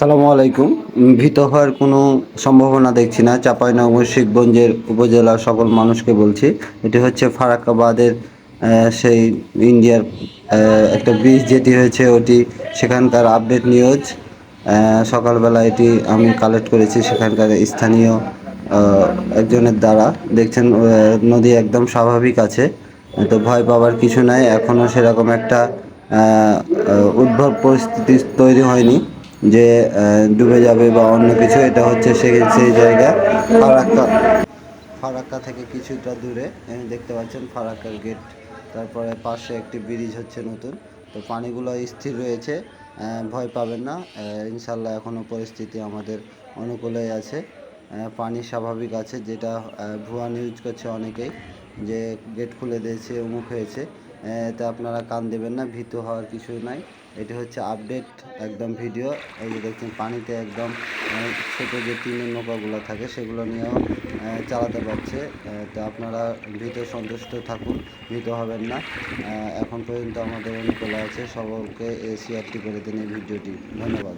সালামু আলাইকুম। ভীত হওয়ার কোনো সম্ভাবনা দেখছি না। চাঁপাইনগর শিখগঞ্জের উপজেলার সকল মানুষকে বলছি এটি হচ্ছে ফারাক্কাবাদের আহ, সেই ইন্ডিয়ার একটা ব্রিজ যেটি হয়েছে ওটি সেখানকার আপডেট নিউজ সকালবেলা এটি আমি কালেক্ট করেছি সেখানকার স্থানীয় একজনের দ্বারা। দেখছেন নদী একদম স্বাভাবিক আছে তো ভয় পাওয়ার কিছু নাই। এখনও সেরকম একটা উদ্ভব পরিস্থিতি তৈরি হয়নি। যে ডুবে যাবে বা অন্য কিছু, এটা হচ্ছে সেই সেই জায়গা। ফারাক্কা। ফারাক্কা থেকে কিছুটা দূরে দেখতে পাচ্ছেন ফারাক্কার গেট তারপরে পাশে একটি ব্রিজ হচ্ছে নতুন। তো পানিগুলো স্থির রয়েছে ভয় পাবেন না। ইনশাল্লাহ এখনও পরিস্থিতি আমাদের অনুকূলেই আছে। পানি স্বাভাবিক আছে, যেটা ভুয়া নিউজ করছে অনেকেই, যে গেট খুলে দিয়েছে, অমুক হয়েছে। তা আপনারা কান দেবেন না, ভীত হওয়ার কিছু নাই। এটি হচ্ছে আপডেট একদম ভিডিও এই যে দেখছেন, পানিতে একদম ছোটো যে টিনের নৌকাগুলো থাকে, সেগুলো নিয়েও চালাতে পারছে। তো আপনারা ভীত সন্তুষ্ট থাকুন, ভীত হবেন না। এখন পর্যন্ত আমাদের অনুকূলে আছে। সকলকে শেয়ারটি করে দিন এই ভিডিওটি ধন্যবাদ।